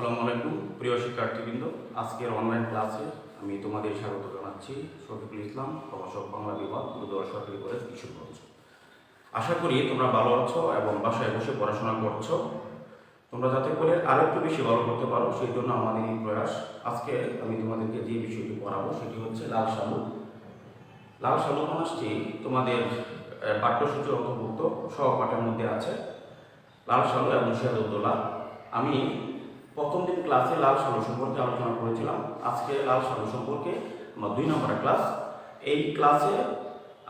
আসসালামু আলাইকুম, প্রিয় শিক্ষার্থীবৃন্দ। আজকের অনলাইন ক্লাসে আমি তোমাদের স্বাগত জানাচ্ছি, শফিকুল ইসলাম, প্রভাষক বাংলা বিভাগ দুদর সরকারি কলেজ, কিশোরগঞ্জ। আশা করি তোমরা ভালো আছো এবং বাসায় বসে পড়াশোনা করছ। তোমরা যাতে করে আরও একটু বেশি ভালো করতে পারো, সেই জন্য আমাদের এই প্রয়াস। আজকে আমি তোমাদেরকে যে বিষয়টি পড়াবো, সেটি হচ্ছে লাল সালু লাল সালু উপন্যাসটি তোমাদের পাঠ্যসূচির অন্তর্ভুক্ত, সহপাঠের মধ্যে আছে। লাল সালু এবং সিরাজউদ্দৌলা আমি প্রথম দিন ক্লাসে লাল সালু সম্পর্কে আলোচনা করেছিলাম। আজকে লাল সালু সম্পর্কে আমার দুই নম্বরের ক্লাস এই ক্লাসে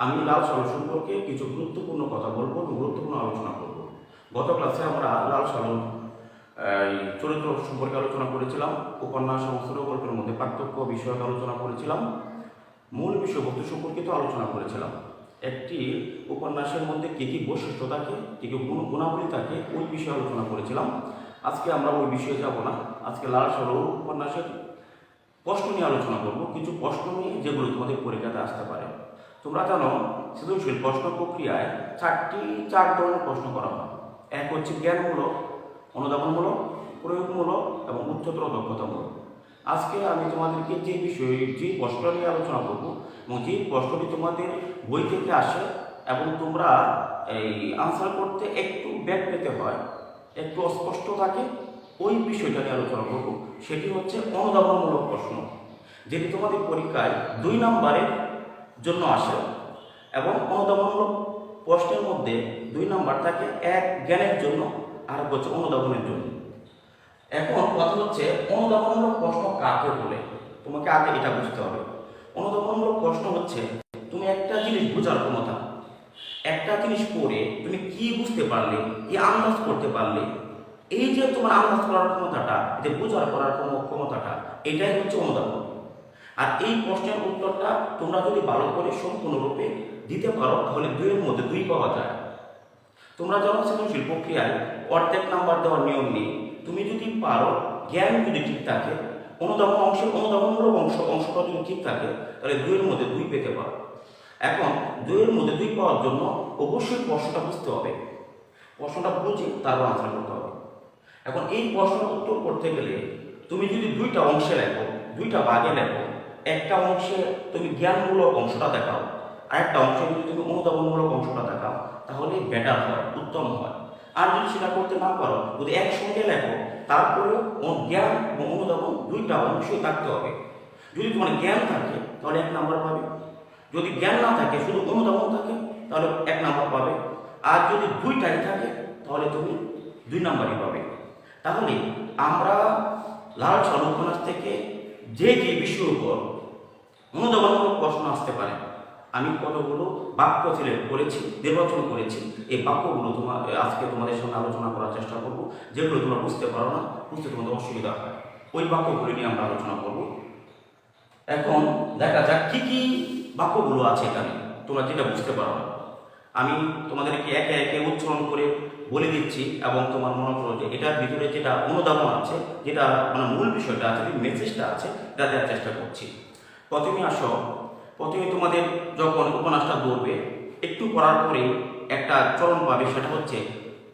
আমি লাল সালু সম্পর্কে কিছু গুরুত্বপূর্ণ কথা বলব গুরুত্বপূর্ণ আলোচনা করব। গত ক্লাসে আমরা লাল সালু চরিত্র সম্পর্কে আলোচনা করেছিলাম। উপন্যাস ছোট গল্পের মধ্যে পার্থক্য বিষয়ক আলোচনা করেছিলাম। মূল বিষয়বস্তু সম্পর্কিত আলোচনা করেছিলাম। একটি উপন্যাসের মধ্যে কী কী বৈশিষ্ট্য থাকে, কী কী গুণ গুণাবলী থাকে, ওই বিষয়ে আলোচনা করেছিলাম। আজকে আমরা ওই বিষয়ে যাব না। আজকে লাল সরো উপন্যাসের প্রশ্ন নিয়ে আলোচনা করব, কিছু প্রশ্ন নিয়ে যেগুলো তোমাদের পরীক্ষাতে আসতে পারে। তোমরা জানো, সৃজনশীল প্রশ্ন প্রক্রিয়ায় চারটি চার ধরনের প্রশ্ন করা হয়। এক হচ্ছে জ্ঞানমূলক, অনুধাবনমূলক, প্রয়োগমূলক এবং উচ্চতর দক্ষতামূলক। আজকে আমি তোমাদেরকে যে বিষয়ে, যে প্রশ্নটা নিয়ে আলোচনা করব এবং যে প্রশ্নটি তোমাদের বই থেকে আসে এবং তোমরা এই আনসার করতে একটু ব্যাক পেতে হয় একটু অস্পষ্ট থাকে, ওই বিষয়টা নিয়ে আলোচনা করব। সেটি হচ্ছে অনুধাবনমূলক প্রশ্ন, যেটি তোমাদের পরীক্ষায় দুই নম্বরের জন্য আসে এবং অনুধাবনমূলক প্রশ্নের মধ্যে দুই নাম্বার থাকে এক জ্ঞানের জন্য আর হচ্ছে অনুধাবনের জন্য। এখন কথা হচ্ছে অনুধাবনমূলক প্রশ্ন কাকে বলে? তোমাকে আগে এটা বুঝতে হবে। অনুধাবনমূলক প্রশ্ন হচ্ছে, তুমি একটা জিনিস বোঝার ক্ষমতা একটা জিনিস পড়ে তুমি কি বুঝতে পারলে, কি আন্দাজ করতে পারলে, এই যে তোমার আন্দাজ করার ক্ষমতাটা যে বোঝার করার ক্ষম- ক্ষমতাটা, এটাই হচ্ছে অনুধাবন আর এই প্রশ্নের উত্তরটা তোমরা যদি ভালো করে সম্পূর্ণরূপে দিতে পারো, তাহলে দুইয়ের মধ্যে দুই পাওয়া যায়। তোমরা যখন সৃজনশীল প্রক্রিয়ায় অর্ধেক নাম্বার দেওয়ার নিয়ম নেই। তুমি যদি পারো, জ্ঞান যদি ঠিক থাকে অনুধাবন অংশ অনুধাবনমূলক অংশ, অংশটা যদি ঠিক থাকে, তাহলে দুইয়ের মধ্যে দুই পেতে পারো। এখন দুইয়ের মধ্যে দুই পাওয়ার জন্য অবশ্যই প্রশ্নটা বুঝতে হবে। প্রশ্নটা বুঝে তারপর আনসার করতে হবে। এখন এই প্রশ্ন উত্তর করতে গেলে তুমি যদি দুইটা অংশে লেখো, দুইটা ভাগে লেখো, একটা অংশে তুমি জ্ঞানমূলক অংশটা দেখাও আর একটা অংশে যদি তুমি অনুধাবনমূলক অংশটা দেখাও, তাহলে বেটার হয়, উত্তম হয়। আর যদি সেটা করতে না পারো, যদি একসঙ্গে লেখো তারপরে জ্ঞান এবং অনুধাবন দুইটা অংশই থাকতে হবে। যদি তোমার জ্ঞান থাকে, তাহলে এক নাম্বার পাবে। যদি জ্ঞান না থাকে, শুধু অনুধাবন থাকে, তাহলে এক নাম্বার পাবে। আর যদি দুইটাই থাকে, তাহলে তুমি দুই নাম্বারই পাবে। তাহলে আমরা লাল সাল উপন্যাস থেকে যে যে বিষয়ের উপর অনুধাবনমূলক প্রশ্ন আসতে পারে, আমি কতগুলো বাক্য সিলেক্ট করেছি, নির্বাচন করেছি, এই বাক্যগুলো তোমার আজকে তোমাদের সঙ্গে আলোচনা করার চেষ্টা করব, যেগুলো তোমরা বুঝতে পারো না, বুঝতে তোমাদের অসুবিধা হয়। ওই বাক্যগুলো নিয়ে আমরা আলোচনা করব। এখন দেখা যাক কি কি বাক্যগুলো আছে এখানে। তোমরা যেটা বুঝতে পারো। না আমি তোমাদেরকে একে একে উচ্চারণ করে বলে দিচ্ছি এবং তোমার মনে করো যে এটার ভিতরে যেটা অনুধাবন আছে, যেটা মানে মূল বিষয়টা আছে মেসেজটা আছে, এটা দেওয়ার চেষ্টা করছি। প্রথমে আসো। প্রথমে তোমাদের যখন উপন্যাসটা ধরবে, একটু পড়ার পরে একটা চরণ পাবে, সেটা হচ্ছে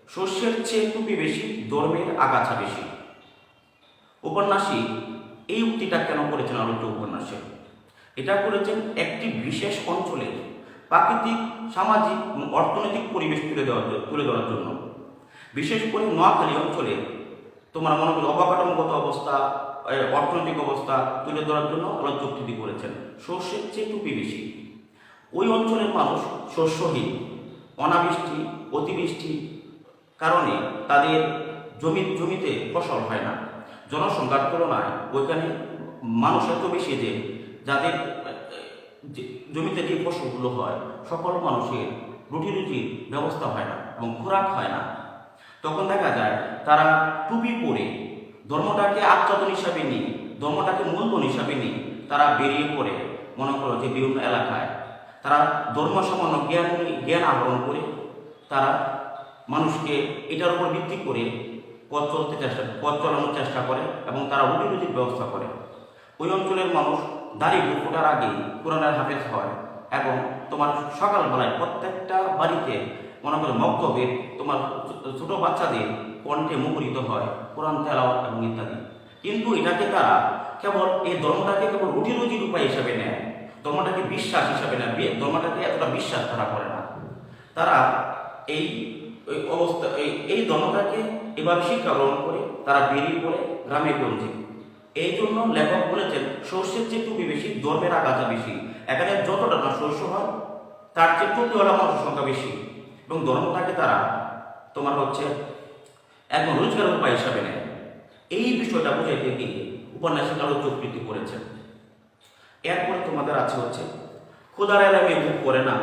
শস্যের চেয়ে টুপি বেশি, ধর্মের আগাছা বেশি। উপন্যাসী এই উক্তিটা কেন করেছেন আলোচ্য উপন্যাসে? এটা করেছেন একটি বিশেষ অঞ্চলের প্রাকৃতিক, সামাজিক এবং অর্থনৈতিক পরিবেশ তুলে দেওয়ার তুলে ধরার জন্য। বিশেষ করে নোয়াখালী অঞ্চলে তোমরা মনে করো অবকাঠামোগত অবস্থা অর্থনৈতিক অবস্থা তুলে ধরার জন্য আলোচ্য উক্তিটি করেছেন। শস্যের চেয়ে টুপি বেশি। ওই অঞ্চলের মানুষ শস্যহীন, অনাবৃষ্টি, অতিবৃষ্টি কারণে তাদের জমি জমিতে ফসল হয় না। জনসংখ্যার তুলনায় ওইখানে মানুষ এত বেশি যে যাদের জমিতে যে ফসলগুলো হয়, সকল মানুষের রুটি রুটির ব্যবস্থা হয় না এবং খোরাক হয় না। তখন দেখা যায় তারা টুপি পরে ধর্মটাকে আচ্ছাদন হিসাবে নিয়ে, ধর্মটাকে মূলধন হিসাবে নিয়ে তারা বেরিয়ে পড়ে, মনে করো যে বিভিন্ন এলাকায়। তারা ধর্ম সামান্য জ্ঞান জ্ঞান আহরণ করে তারা মানুষকে এটার উপর ভিত্তি করে পথ চলতে চেষ্টা, পথ চালানোর চেষ্টা করে এবং তারা রুটি রুটির ব্যবস্থা করে। ওই অঞ্চলের মানুষ দাড়ি ফোটার আগে কোরআনের হাফেজ হয় এবং তোমার সকালবেলায় প্রত্যেকটা বাড়িতে মনে করো মক্তবে তোমার ছোট বাচ্চাদের কণ্ঠে মুখরিত হয় কোরআন, তেলাওয়াত এবং ইত্যাদি। কিন্তু এটাকে তারা কেবল, এই ধর্মটাকে কেবল রুটি রুজির উপায় হিসাবে নেয়, ধর্মটাকে বিশ্বাস হিসাবে বি- ধর্মটাকে এতটা বিশ্বাস তারা করে না। তারা এই অবস্থা, এই এই ধর্মটাকে এভাবে শিক্ষা গ্রহণ করে তারা বেরিয়ে পড়ে গ্রামে গঞ্জে। এই জন্য লেখক বলেছেন শস্যের চেয়ে টুপি বেশি ধর্মের আঘাতটা বেশি। এখানে যতটা না শস্য হয়, তার চেয়ে টুপিওয়ালা মানুষের সংখ্যা বেশি। এবং ধর্মটাকে তারা তোমার হচ্ছে একদম রোজগার উপায় হিসাবে নেয়। এই বিষয়টা বুঝাইতে গিয়ে উপন্যাসিক আরও চোখবৃত্তি করেছেন। এরপরে তোমাদের আছে হচ্ছে ক্ষুদার এলামে মুখ করে না,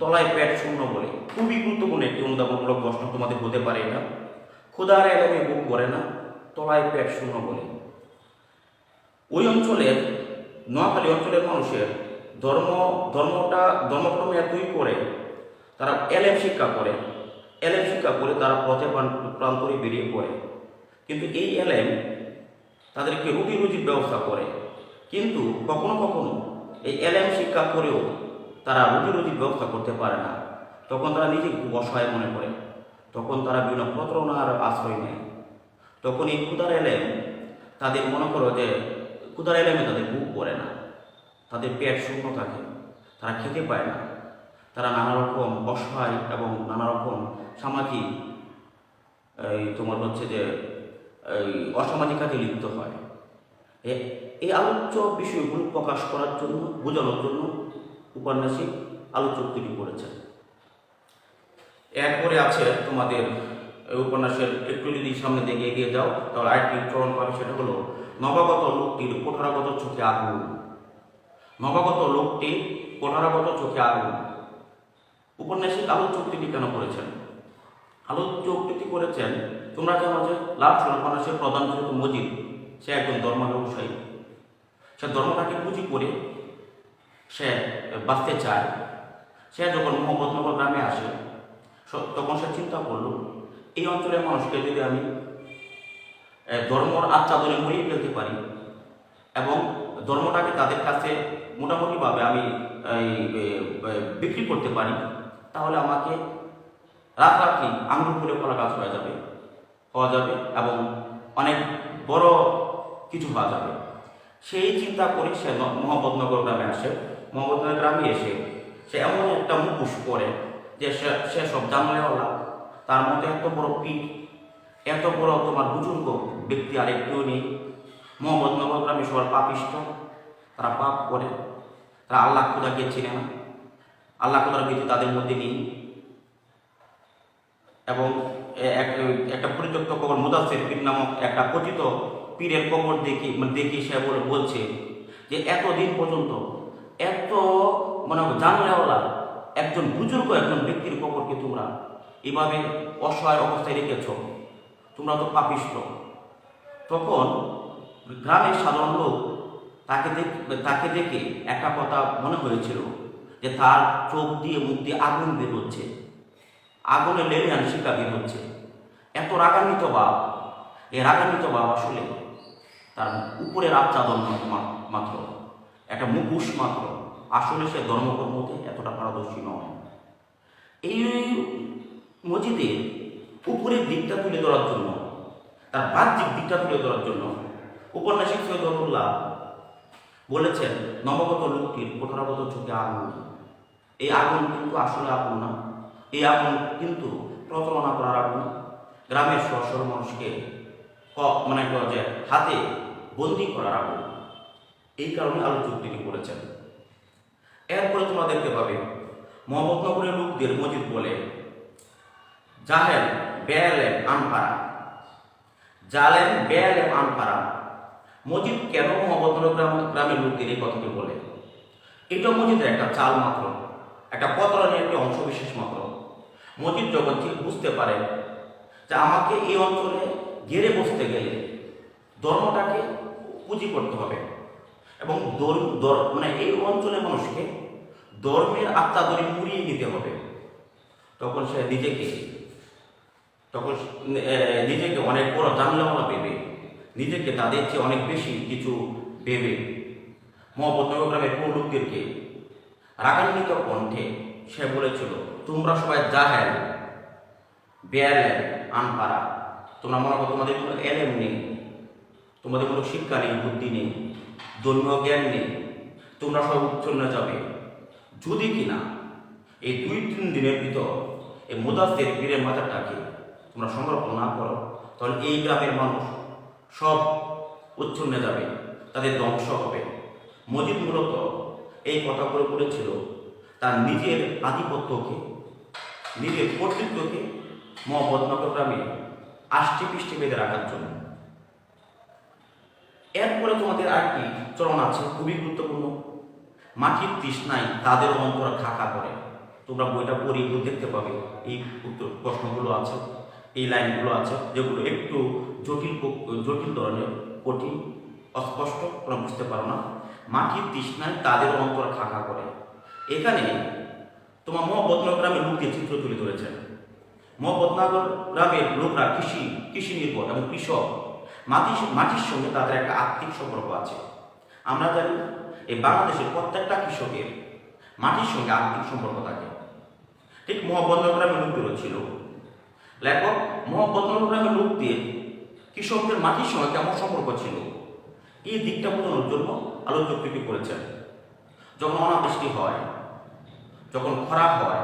তলায় পেট শূন্য বলে। খুবই গুরুত্বপূর্ণ একটি অনুদানমূলক প্রশ্ন তোমাদের হতে পারে এটা। ক্ষুদার এলামে মুখ করে না, তলায় পেট শূন্য বলে। ওই অঞ্চলের, নোয়াখালী অঞ্চলের মানুষের ধর্ম, ধর্মটা ধর্মক্রমে এতই করে তারা এলএম শিক্ষা করে। এলএম শিক্ষা করে তারা পথে প্রান্তরে বেরিয়ে পড়ে। কিন্তু এই এলএম তাদেরকে রুটি রুজির ব্যবস্থা করে। কিন্তু কখনো কখনো এই এলএম শিক্ষা করেও তারা রুটি রুজির ব্যবস্থা করতে পারে না। তখন তারা নিজে খুব অসহায় মনে করে। তখন তারা বিভিন্ন প্রতারণার আশ্রয় নেয়। তখন এই ক্ষুদার এলেম তাদের মনে করো যে ক্ষুদার এলেমে তাদের বুক পড়ে না। তাদের পেট শূন্য থাকে, তারা খেতে পায় না। তারা নানা রকম অসহায় এবং নানা রকম সামাজিক, এই তোমার হচ্ছে যে, এই অসামাজিক কাজে লিপ্ত হয়। এই আলোচ্য বিষয়গুলো প্রকাশ করার জন্য, বোঝানোর জন্য উপন্যাসিক আলোচক তৈরি করেছেন এরপরে আছে তোমাদের উপন্যাসের একটু যদি সামনে দিকে এগিয়ে যাও, তাহলে আরেকটি চরণ পাবে, সেটা হলো নবাগত লোকটির কোঠারাগত চোখে আগুন। নবাগত লোকটির কোঠারাগত চোখে আগুন। উপন্যাসিক আলোচক তিনি কেন করেছেন? আলোচক তিনি করেছেন, তোমরা জানো যে লাভ উপন্যাসের প্রধান যেহেতু মজিদ, সে একজন ধর্ম ব্যবসায়ী সে ধর্মটাকে পুঁজি করে সে বাঁচতে চায়। সে যখন মোহাম্মদনগর গ্রামে আসে তখন সে চিন্তা করল, এই অঞ্চলের মানুষকে যদি আমি ধর্মর আচ্ছাদনে মরিয়ে ফেলতে পারি। এবং ধর্মটাকে তাদের কাছে মোটামুটিভাবে আমি বিক্রি করতে পারি, তাহলে আমাকে রাতারাতি আঙ্গুর ফুলে কলা গাছ হয়ে যাবে, হওয়া যাবে এবং অনেক বড় কিছু হওয়া যাবে। সেই চিন্তা করে সে মোহাম্মদনগর গ্রামে আসে। মোহাম্মদনগর গ্রামে এসে সে এমন একটা মুখোশ করে যে সে সব জানলেওয়ালা, তার মধ্যে এত বড় পিঠ এত বড় তোমার বুজুর্গ ব্যক্তি আর একটুও নেই। মোহাম্মদনগর গ্রামে সবার পাপিষ্ট। তারা পাপ করে। তারা আল্লাহ খুদাকে চিনে না। আল্লাহ খুদার ভীতি তাদের মধ্যে নেই। এবং একটা পরিত্যক্ত কবর মুদাসের পীর নামক একটা কথিত পীরের কবর দেখি মানে দেখি সে বলে, বলছে যে এতদিন পর্যন্ত এত মানে জানলেওয়ালা একজন বুজুর্গ একজন ব্যক্তির কবরকে তোমরা এভাবে অসহায় অবস্থায় রেখেছ। তোমরা তো পাপিষ্ট। তখন গ্রামের সাধারণ লোক তাকে দেখ- তাকে দেখে একটা কথা মনে হয়েছিল যে তার চোখ দিয়ে, মুখ দিয়ে আগুন বের হচ্ছে। আগুনে লেলিয়ান শিকা বের হচ্ছে। এত রাগান্বিত বাপ এই রাগান্বিত বাপ আসলে তার উপরের আচ্ছাদন মাত্র। একটা মুখোশ মাত্র। আসলে সে ধর্মকর্মতে এতটা পারদর্শী নয়। এই মসজিদের উপরের দিকটা তুলে ধরার জন্য, তার বাহ্যিক দিকটা তুলে ধরার জন্য উপন্যাসিক সৈয়দুল্লাহ বলেছেন, নবগত লোকটির কোঠারাগত চোখে আগুন। এই আগুন কিন্তু আসলে আগুন না। এই আগুন কিন্তু প্রচলনা করার আগুন। গ্রামের সরসর মানুষকে মানে যে হাতে বন্দি করার আগুন। এই কারণে আলোচক তিনি করেছেন। এরপরে তোমরা দেখতে পাবে মোহাম্মদনগরের লোকদের মজিদ বলে জাহেল বেয়ালেম আনপাড়া জালেম, বেয়ালেম আনপাড়া মজিদ কেন মোহাম্মদনগর গ্রাম গ্রামের লোকদের এই কথাটি বলে? এটা মজিদের একটা চাল মাত্র, একটা প্রতারণের একটি অংশ বিশেষ মাত্র। মজিদ যখন ঠিক বুঝতে পারে যে আমাকে এই অঞ্চলে ঘেরে বসতে গেলে ধর্মটাকে পুঁজি করতে হবে এবং মানে এই অঞ্চলের মানুষকে ধর্মের আত্মাদরি মুড়িয়ে নিতে হবে। তখন সে নিজেকে তখন নিজেকে অনেক বড় জানলাওয়ালা ভেবে, নিজেকে তাদের চেয়ে অনেক বেশি কিছু ভেবে মোহাম্মদনগর গ্রামের পৌরুকদেরকে রাগান্বিত কণ্ঠে সে বলেছিল, তোমরা সবাই জাহেল বেয়ালেন আনপাড়া। তোমরা মনে করো তোমাদের কোনো এলেম নেই, তোমাদের কোনো শিক্ষা নেই, বুদ্ধি নেই, ধর্মীয় জ্ঞান নেই, তোমরা সব উচ্ছন্ন যাবে। যদি কিনা এই দুই তিন দিনের ভিতর এই মুদাসের পীরের মাথাটাকে তোমরা সংরক্ষণ না করো, তাহলে এই গ্রামের মানুষ সব উচ্ছন্নে যাবে তাদের ধ্বংস হবে। মজিদ মূলত এই কথাগুলো বলেছিল, তার নিজের আধিপত্যকে, নিজের কর্তৃত্বকে মহম্মদনগর গ্রামে আষ্টি পৃষ্টি বেঁধে রাখার জন্য। এরপরে তোমাদের আরেকটি চরণ আছে, খুবই গুরুত্বপূর্ণ। মাটির তৃষ্ণায় তাদের অন্তর খাকা করে। তোমরা বইটা পড়ি দেখতে পাবে, এই প্রশ্নগুলো আছে। এই লাইনগুলো আছে, যেগুলো একটু জটিল জটিল ধরনের, কঠিন, অস্পষ্ট, তোমরা বুঝতে পারো না। মাটির তৃষ্ণায় তাদের অন্তর খাকা করে। এখানে তোমার মহবদনগর গ্রামের চিত্র তুলে ধরেছেন। মহবদনগর গ্রামের লোকরা কৃষি কৃষি নির্ভর এবং কৃষক। মাটি মাটির সঙ্গে তাদের একটা আর্থিক সম্পর্ক আছে। আমরা জানি এই বাংলাদেশের প্রত্যেকটা কৃষকের মাটির সঙ্গে আর্থিক সম্পর্ক থাকে। ঠিক মহবদনগর গ্রামের লোকদেরও ছিল। লেখক মহবদনগর গ্রামের লোকদের কৃষকদের মাটির সঙ্গে কেমন সম্পর্ক ছিল? এই দিকটা বোঝানোর জন্য আলোচকৃতি করেছেন। যখন অনাবৃষ্টি হয়, যখন খরা হয়,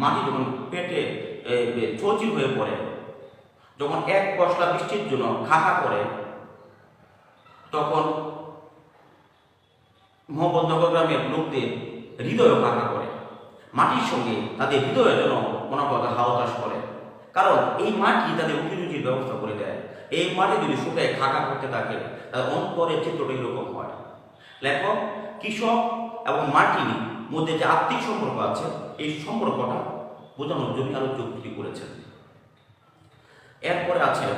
মাটি যখন পেটে চৌচির হয়ে পড়ে, যখন এক পশলা বৃষ্টির জন্য খাখা করে, তখন মোহাম্মদনগর গ্রামের লোকদের হৃদয় খাখা করে। মাটির সঙ্গে তাদের হৃদয় যেন মনে কথা হাওতাস করে। কারণ এই মাটি তাদের উকিলুজির ব্যবস্থা করে দেয়। এই মাটি যদি শুকায়, খাকা করতে থাকে তাদের অন্তরের চিত্রটা এরকম হয়। লেখক, কৃষক এবং মাটির মধ্যে যে আত্মিক সম্পর্ক আছে, এই সম্পর্কটা বোঝানোর জন্য আরও যুক্তি করেছেন। এরপরে আছে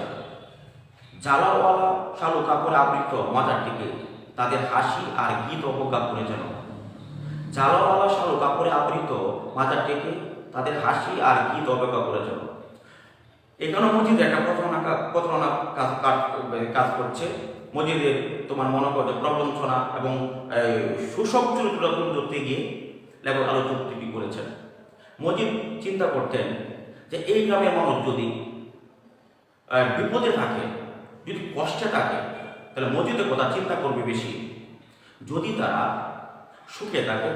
জালাওয়ালা শালু কাপড়ে আবৃত মাজারটিকে তাদের হাসি আর গীত অবজ্ঞা করে যেন। জালাওয়ালা শালু কাপড়ে আবৃত মাজারটিকে তাদের হাসি আর গীত অবজ্ঞা করে যেন। এখানে মসজিদে একটা প্রচারণা কা- প্রচারণা কাজ কাজ- করছে। মসজিদের তোমার মনে করো যে প্রবঞ্চনা এবং এই, শোষক চরিত্র তুলে ধরতে গিয়ে লেখক আলোচক করেছেন। মজিদ চিন্তা করতেন যে এই গ্রামের মানুষ যদি বিপদে থাকে যদি কষ্টে থাকে তাহলে মসজিদের কথা চিন্তা করবে বেশি। যদি তারা সুখে থাকে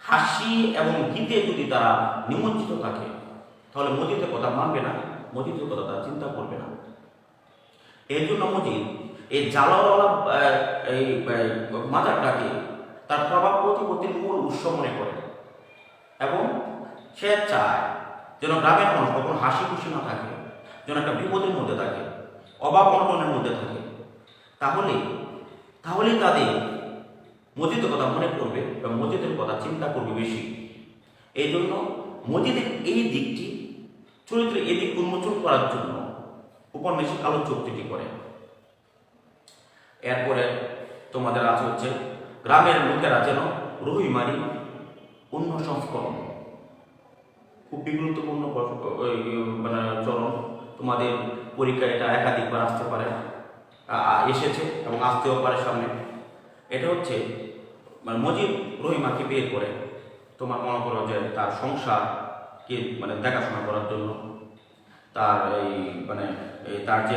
হাসি এবং গীতে যদি তারা নিমজ্জিত থাকে তাহলে মজিদের কথা মানবে না। মসজিদের কথা তারা চিন্তা করবে না। এই জন্য মজিদ এই জালাওয়ালা এই মাজারটাকে তার প্রভাব প্রতিপত্তির মূল উৎস মনে করে এবং সে চায় যেন গ্রামের মানুষ কখনো হাসি খুশি না থাকে, যেন একটা বিপদের মধ্যে থাকে, অভাব অনটনের মধ্যে থাকে। তাহলে, তাহলেই তাদের মসজিদের কথা মনে করবে এবং মসজিদের কথা চিন্তা করবে বেশি। এই জন্য মসজিদের এই দিকটি চরিত্র এদিক উন্মোচন করার জন্য উপন্যাসিক আলোচকটি করে। এরপরে তোমাদের আছে হচ্ছে, গ্রামের লোকেরা যেন রহিমারি অন্য সংস্করণ। খুবই গুরুত্বপূর্ণ মানে চরণ। তোমাদের পরীক্ষায় এটা একাধিকবার আসতে পারে এসেছে এবং আসতেও পারে সামনে। এটা হচ্ছে মানে মজিদ রহিমাকে বিয়ে করে, তোমার মনে করো যে তার সংসারকে মানে দেখাশোনা করার জন্য। তার এই মানে তার যে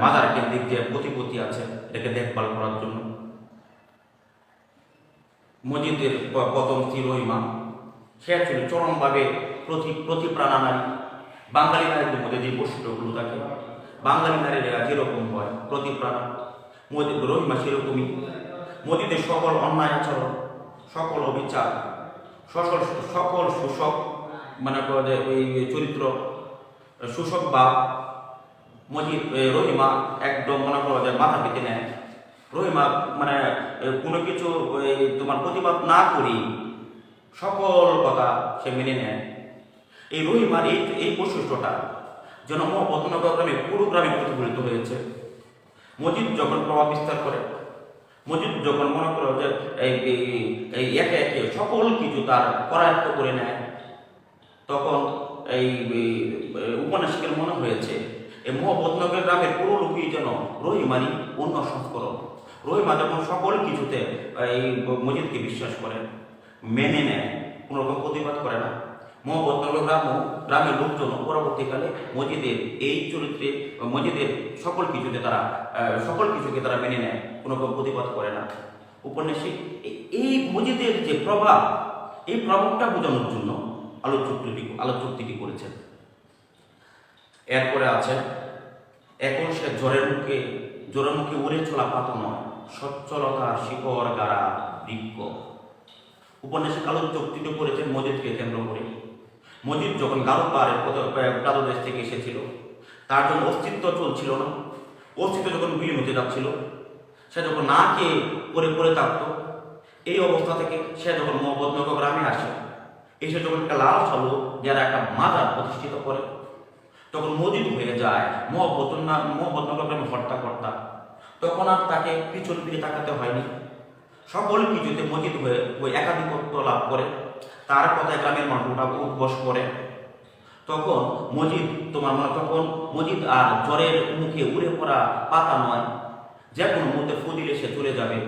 মাদার কেন্দ্রিক যে প্রতিপত্তি আছে, এটাকে দেখভাল করার জন্য। মজিদের প- প্রথম স্ত্রী রহিমা। সে ছিল চরমভাবে প্রতি প্রতি নারী বাঙালি নারীদের মধ্যে যে বৈশিষ্ট্যগুলো থাকে, বাঙালি নারীরা যেরকম হয়, প্রতি প্রাণা। রহিমা সেরকমই। মোদিদের সকল অন্যায় আচরণ, সকল অবিচার, সকল সকল শোষক মানে করো যে ওই চরিত্র শোষক বা মজিদ এ, রহিমা একদম মনে করো যে মাথা পেতে নেয়। রহিমা মানে কোনো কিছু তোমার প্রতিবাদ না করি সকল কথা সে মেনে নেয়। এই রহিমার এই এই বৈশিষ্ট্যটা যেন মহবতনগর গ্রামে পুরো গ্রামে প্রতিফলিত হয়েছে। মজিদ যখন প্রভাব বিস্তার করে মজিদ যখন মনে করো যে এই একে একে সকল কিছু তার করায়ত্ত করে নেয় তখন এই উপন্যাসিকের মনে হয়েছে এই মহবতনগর গ্রামের পুরো লোকই যেন রহিমারি অন্য সংস্করণ। রহিমা যখন সকল কিছুতে, এই মজিদকে বিশ্বাস করে মেনে নেয়, কোনো রকম প্রতিবাদ করে না। মহবতনগর গ্রাম গ্রামের লোকজন পরবর্তীকালে মজিদের এই চরিত্রে, মজিদের সকল কিছুতে তারা সকল কিছুকে তারা মেনে নেয়, কোনো রকম প্রতিবাদ করে না। উপন্যাসিক এই মজিদের যে প্রভাব, এই প্রভাবটা বোঝানোর জন্য আলোচকটি আলোচকটি করেছেন। এরপরে আছে এখন সে জ্বরের মুখে জ্বরের মুখে উড়ে চলা পাত নয় সচ্ছলতার শিকড় গাড়া বৃক্ষ। উপন্যাসে কালো চুক্তিতে করেছেন মজিদকে কেন্দ্র করে। মজিদ যখন গারো পাহাড়ের প্রাদদেশ থেকে এসেছিল, তার জন্য অস্তিত্ব চলছিল না। অস্তিত্ব যখন বিলীন হতে যাচ্ছিল, সে যখন না খেয়ে পরে পরে থাকত, এই অবস্থা থেকে সে যখন মোহাম্মদনগর গ্রামে আসে। এসে যখন একটা লাল সালু যারা একটা মাজার প্রতিষ্ঠিত করে, তখন মজিদ হয়ে যায় মোহাম্মদ মোহাম্মদনগর গ্রামে হত্যা কর্তা তখন আর তাকে পিছন ফিরে তাকাতে হয়নি। সকল কিছুতে মজিদ হয়ে ওই একাধিপত্য লাভ করে, তার কথায় গ্রামের মানুষরা উদ্বস করে। তখন মজিদ, তোমার মনে তখন মজিদ আর জ্বরের মুখে উড়ে পড়া পাতা নয়, যে কোনো মুহূর্তে ফুদিলে সে চলে যাবে।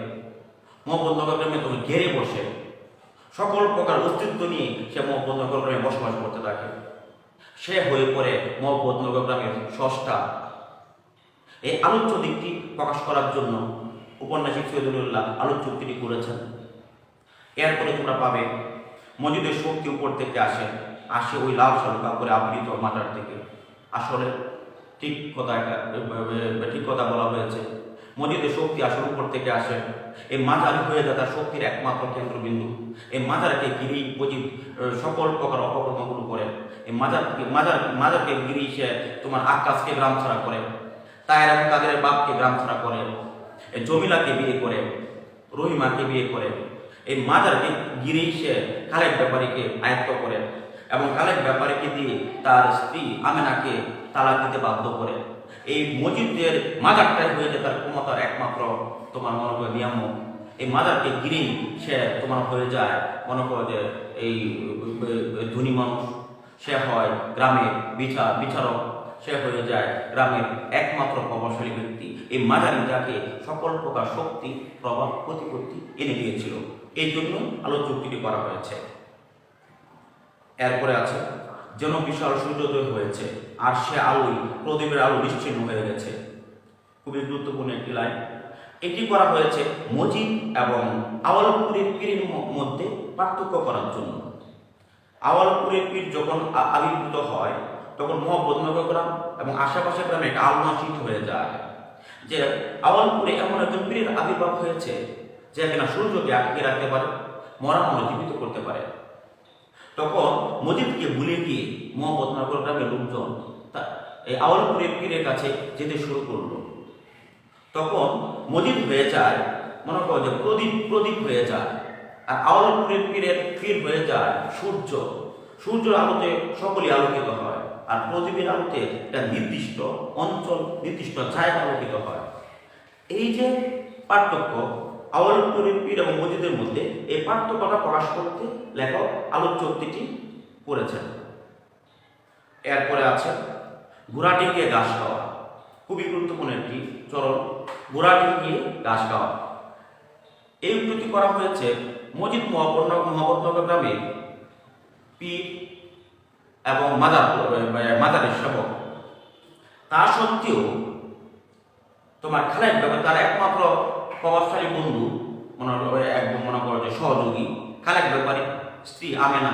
মোহাম্মদনগর গ্রামে তখন ঘেরে বসে। সকল প্রকার অস্তিত্ব নিয়ে সে মোহাম্মদনগর গ্রামে বসবাস করতে থাকে। সে হয়ে পড়ে মোহাম্মদনগর গ্রামের ষষ্ঠা। এই আলোচ্য দিকটি প্রকাশ করার জন্য উপন্যাসিক সৈয়দুল্লাহ আলোচ্য উক্তিটি করেছেন। এরপরে তোমরা পাবে, মসজিদের শক্তি উপর থেকে আসে আসে ওই লাল সালু কাপড়ে আবৃত মাটার থেকে। আসলে ঠিক কথা ঠিক কথা বলা হয়েছে। মসজিদের শক্তি আসলে উপর থেকে আসে। এই মাজার হয়ে যায় তার শক্তির একমাত্র কেন্দ্রবিন্দু। এই মাজারকে মজিদ আহ, সকল প্রকার অপকর্মগুলো করে। এই মাজার মাজার মাজারকে ঘিরেই সে তোমার আকাশকে গ্রাম ছাড়া করে তায়ের এবং তাদের বাপকে গ্রাম ছাড়া করে জমিলাকে বিয়ে করে রহিমাকে বিয়ে করে। এই মাজারকে ঘিরেই সে খালেক ব্যাপারীকে আয়ত্ত করে এবং খালেক ব্যাপারীকে দিয়ে তার স্ত্রী আমেনাকে তালাক দিতে বাধ্য করে। এই মাজারটাই হয়ে যায় তার ক্ষমতার একমাত্র তোমার মনে করে নিয়ামক। এই মাজারকে ঘিরেই সে তোমার হয়ে যায়, মনে করো যে এই ধনী মানুষ। সে হয় গ্রামের বিচার বিচারক। সে হয়ে যায় গ্রামের একমাত্র প্রভাবশালী ব্যক্তি। এই মাঝারি যাকে সকল প্রকার শক্তি, প্রভাব, প্রতিপত্তি এনে দিয়েছিল। এই জন্য আলোচকটি করা হয়েছে। এরপরে আছে যেন বিশাল সূর্যোদয় হয়েছে, আর সে আলোই প্রদীপের আলো নিশ্চিন্ন হয়ে গেছে। খুবই গুরুত্বপূর্ণ একটি লাইন। এটি করা হয়েছে মজিদ এবং আওয়ালপুরের পীরের মধ্যে পার্থক্য করার জন্য। আওয়ালপুরের পীর যখন আবির্ভূত হয়, তখন মোহাম্মদনগর গ্রাম এবং আশেপাশের গ্রামে একটা সৃষ্টি হয়ে যায়, যে আওয়ালপুরে এমন একজন পীরের আবির্ভাব হয়েছে, যে কিনা সূর্যকে আটকে রাখতে পারে, মরা মানুষ জীবিত করতে পারে। তখন মজিদকে ভুলে গিয়ে মোহাম্মদনগর গ্রামের লোকজন এই আওয়ালপুরের পীরের কাছে যেতে শুরু করল। তখন মজিদ হয়ে যায়, মনে করো যে প্রদীপ প্রদীপ হয়ে যায়, আর আওয়ালপুরের পীরের পীর হয়ে যায় সূর্য। সূর্যের আলোতে সকলেই আলোকিত হয়, আর প্রদীপের আলোতে একটা নির্দিষ্ট অঞ্চল, নির্দিষ্ট জায়গা আলোকিত হয়। এই যে পার্থক্য আওয়ালপুরের পীর এবং মসজিদের মধ্যে এই পার্থক্যটা প্রকাশ করতে লেখক আলোচ্যক্তিটি করেছেন। এরপরে আছে ঘোড়াটিকে ঘাস খাওয়া। খুবই গুরুত্বপূর্ণ একটি চরণ, ঘোড়াটিকে ঘাস খাওয়া। এই উক্তি করা হয়েছে মজিদ মহাপত্নগর গ্রামে পীর এবং মাদার মাদারের সেবক। তা সত্ত্বেও তোমার খালেদ তার একমাত্র প্রভাবশালী বন্ধু, মনে একদম মনে করো যে সহযোগী খালেদ ব্যাপারী, স্ত্রী আমেনা,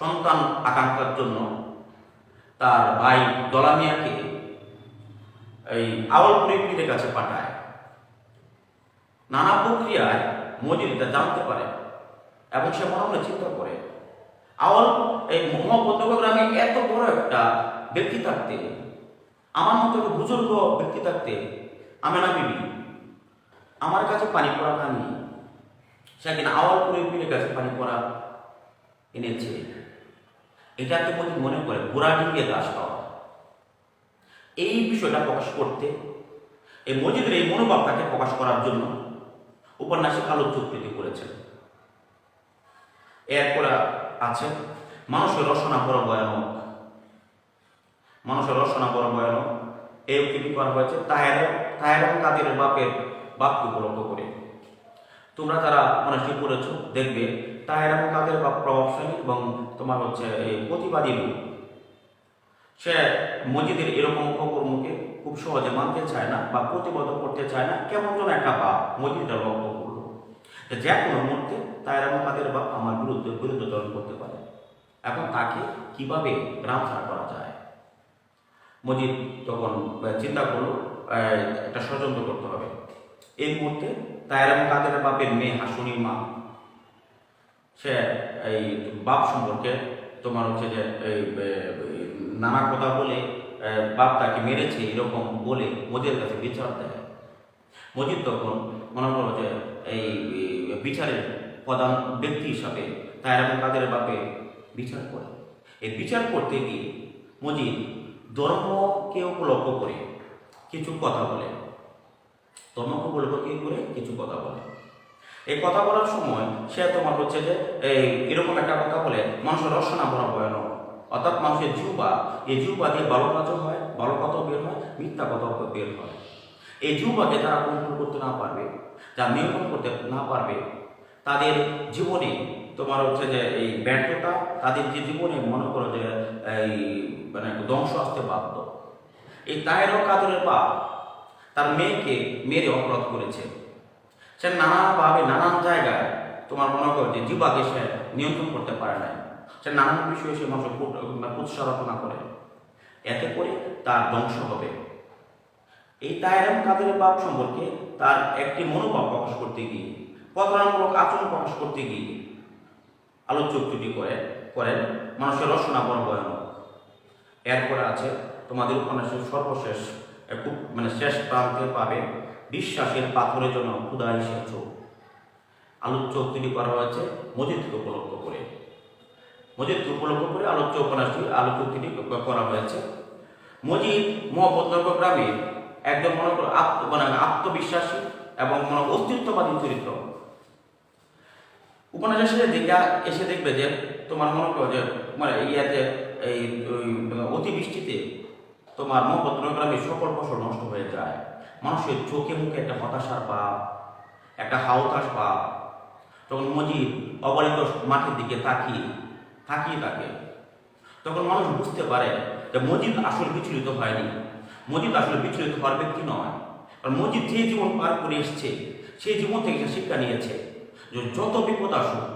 সন্তান আকাঙ্ক্ষার জন্য তার ভাই দলামিয়াকে এই আওয়ালপুরি পীরের কাছে পাঠায়। নানা প্রক্রিয়ায় মজিদ তা জানতে পারে এবং সে মনে মনে চিন্তা করে, আওয়াল, এই মোহাম্মদ গ্রামে এত বড় একটা ব্যক্তি থাকতে, আমার মতো বুজুর্গ ব্যক্তি থাকতে, আমেনা বিবি আমার কাছে পানি পড়া খানি সে কিনা আওয়ালপুরের পীরের কাছে পানি পড়া এনেছে। এটাকে মধ্যে মনে করে ঘোড়া ডিঙ্গে গাছ খাওয়া। এই বিষয়টা প্রকাশ করতে, এই মজিদের এই মনোভাবটাকে প্রকাশ করার জন্য উপন্যাসিক আলোকচুক্তিটি করেছেন। এরপরে আছে, মানুষের রসনা বড় ভয়ানক। মানুষের রসনা বড় ভয়ানক। এই উক্তিটি করা হয়েছে, তাহের তাহের কাদের বাপের বাপকে উপলক্ষ করে। তোমরা যারা মনাস্ট্রি পড়েছো দেখবে, তাহের এবং কাদের বা প্রভাবশালী এবং তোমার হচ্ছে প্রতিবাদী লোক। সে মসজিদের এরকম অপকর্মকে খুব সহজে মানতে চায় না বা প্রতিবাদ করতে চায় না। কেমন যেন একটা বাপ মসজিদটা লক্ষ্য করল। যে কোনো মুহূর্তে তাহের এবং কাদের বাপ আমার বিরুদ্ধে বিরুদ্ধচরণ করতে পারে। এখন তাকে কীভাবে গ্রাম ছাড়া করা যায়? মজিদ তখন চিন্তা করল একটা ষড়যন্ত্র করতে হবে। এই মুহূর্তে তায়ের এবং কাদের বাপের মেয়ে হাসুনির মা। সে এই বাপ সম্পর্কে তোমার হচ্ছে যে এই নানা কথা বলে বাপ তাকে মেরেছে এরকম বলে মজিদের কাছে বিচার দেয়। মজিদ তখন মনে করো যে এই বিচারের প্রধান ব্যক্তি হিসাবে তায়ের এবং কাদের বাপে বিচার করে। এই বিচার করতে গিয়ে মজিদ ধর্মকে উপলক্ষ করে কিছু কথা বলে। ধর্মকে কি করে? কিছু কথা বলে। এই কথা বলার সময় সে তোমার হচ্ছে যে, এই এরকম একটা কথা বলে, মানুষের রসনা বড় ভয়ানক। অর্থাৎ মানুষের জিহ্বা এই জিহ্বা দিয়ে ভালো কাজও হয় ভালো কথাও বের হয়, মিথ্যা কথাও বের হয়। এই জিহ্বাকে তারা কন্ট্রোল করতে না পারবে যারা নিয়ন্ত্রণ করতে না পারবে, তাদের জীবনে তোমার হচ্ছে যে এই ব্যর্থতা, তাদের যে জীবনে মনে করো যে, এই মানে ধ্বংস আসতে বাধ্য। এই তাহের কাদরের বাপ তার মেয়েকে মেরে অপরাধ করেছে। সে নানাভাবে, নানান জায়গায় তোমার মনে করো যে জীবাকে সে নিয়ন্ত্রণ করতে পারে না সে নানান বিষয়ে সে মানুষ উৎসারচনা করে। এতে করে তার ধ্বংস হবে। এই তাইরাম কাদের বাপ সম্পর্কে তার একটি মনোভাব প্রকাশ করতে গিয়ে, প্রতারণামূলক আচরণ প্রকাশ করতে গিয়ে আলোচ্য উক্তিটি করে, করেন মানুষের রসনা বড় ভয়ানক। এরপরে আছে তোমাদের উপন্যাসের সর্বশেষ খুব মানে শেষ প্রান্তে পাবে। বিশ্বাসের পাথরের জন্য ক্ষুদা আলোর আলোচ্য উক্তিটি করা হয়েছে মজিদকে উপলক্ষ করে। মজিদকে উপলক্ষ করে আলোর আলোচ্য উপন্যাসটি উক্তিটি করা হয়েছে। মজিদ মহব্বতনগর গ্রামের একদম মনে করো আত্ম মানে আত্মবিশ্বাসী এবং মনে অস্তিত্ববাদী চরিত্র। উপন্যাসের শেষে এসে দেখবে যে তোমার মনে করো যে মানে ইয়াতে এই অতিবৃষ্টিতে তোমার মহব্বতনগর গ্রামের সকল ফসল নষ্ট হয়ে যায়। মানুষের চোখে মুখে একটা হতাশার ভাব একটা হাওতাস ভাব তখন মজিদ অবলিত মাঠের দিকে তাকিয়ে তাকিয়ে থাকে, তখন মানুষ বুঝতে পারে যে মজিদ আসলে বিচলিত হয়নি। মজিদ আসলে বিচলিত হওয়ার ব্যক্তি নয়। কারণ মজিদ যে জীবন পার করে এসছে, সেই জীবন থেকে সে শিক্ষা নিয়েছে যে যত বিপদ আসুক,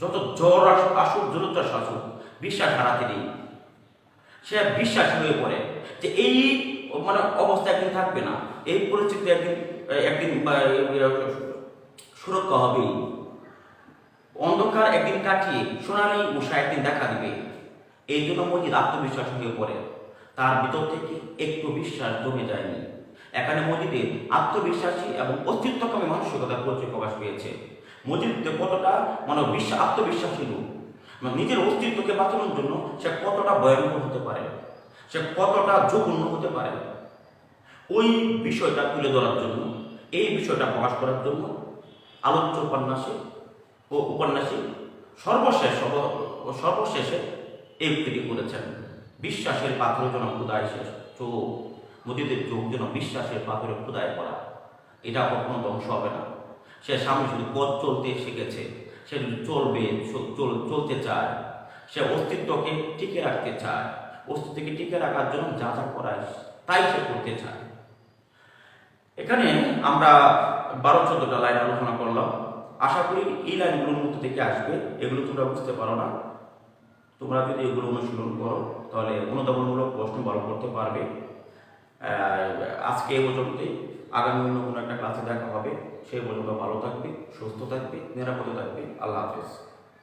যত জ্বর আসুক আসুক জরুরতাস আসুক বিশ্বাস হারাতে নেই সে বিশ্বাস হয়ে পড়ে যে এই মানে অবস্থা একদিন থাকবে না। এই পরিস্থিতি একদিন একদিন সুরক্ষা হবেই। অন্ধকার একদিন কাটিয়ে সোনালি উষা একদিন দেখা দিবে। এই জন্য মজিদ আত্মবিশ্বাস হয়ে পড়ে। তার ভিতর থেকে একটু বিশ্বাস জমে যায়নি। এখানে মজিদের আত্মবিশ্বাসী এবং অস্তিত্বকামী মানসিকতার পরিচয় প্রকাশ পেয়েছে। মজিদ কতটা মানে বিশ্বাস, আত্মবিশ্বাসী লোক। মানে নিজের অস্তিত্বকে বাঁচানোর জন্য সে কতটা ভয়ঙ্কর হতে পারে? সে কতটা জঘন্য হতে পারে? ওই বিষয়টা তুলে ধরার জন্য, এই বিষয়টা প্রকাশ করার জন্য আলোচ্য উপন্যাসে ও উপন্যাসী সর্বশেষ সব- সর্বশেষে এই উক্তিটি করেছেন। বিশ্বাসের পাথর যেন ক্ষুদায় শেষ চোখ মোদীদের চোখ যেন বিশ্বাসের পাথরে ক্ষুদায় পড়া। এটা কখনো ধ্বংস হবে না। সে সামনে শুধু পথ চলতে শিখেছে। সে শুধু চলবে, চল- চলতে চায়। সে অস্তিত্বকে টিকে রাখতে চায়। অস্তিত্বকে টিকে রাখার জন্য যা যা করায় তাই সে করতে চায়। এখানে আমরা বারো, চোদ্দটা লাইন আলোচনা করলাম। আশা করি এই লাইনগুলোর মধ্যে থেকে আসবে। এগুলো তোমরা বুঝতে পারো না। তোমরা যদি এগুলো অনুশীলন করো, তাহলে অনুধাবনমূলক প্রশ্ন ভালো করতে পারবে। আজকে এ পর্যন্তই। আগামী অন্য কোনো একটা ক্লাসে দেখা হবে। সেই পর্যন্ত ভালো থাকবে, সুস্থ থাকবে, নিরাপদে থাকবে। আল্লাহ হাফেজ।